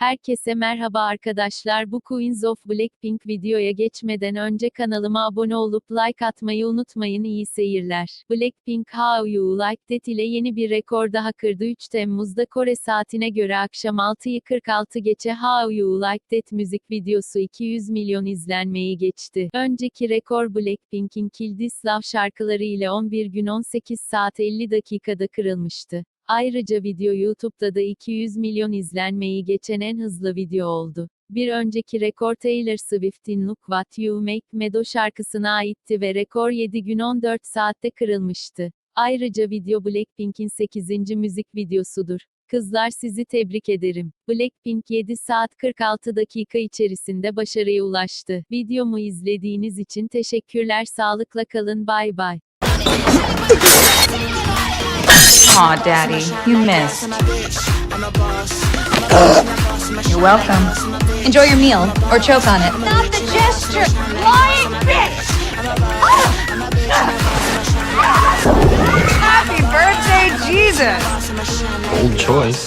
Herkese merhaba arkadaşlar bu Queens of Blackpink videoya geçmeden önce kanalıma abone olup like atmayı unutmayın iyi seyirler. Blackpink How You Like That ile yeni bir rekor daha kırdı 3 Temmuz'da Kore saatine göre akşam 6'yı 46 geçe How You Like That müzik videosu 200 milyon izlenmeyi geçti. Önceki rekor Blackpink'in Kill This Love şarkıları ile 11 gün 18 saat 50 dakikada kırılmıştı. Ayrıca video YouTube'da da 200 milyon izlenmeyi geçen en hızlı video oldu. Bir önceki rekor Taylor Swift'in Look What You Make Medo şarkısına aitti ve rekor 7 gün 14 saatte kırılmıştı. Ayrıca video Blackpink'in 8. müzik videosudur. Kızlar sizi tebrik ederim. Blackpink 7 saat 46 dakika içerisinde başarıya ulaştı. Videomu izlediğiniz için teşekkürler. Sağlıkla kalın. Bay bay. Aw, Daddy, you missed. You're welcome. Enjoy your meal, or choke on it. Not the gesture! Lying bitch! Ah. Ah. Ah. Happy birthday, Jesus! Bold choice.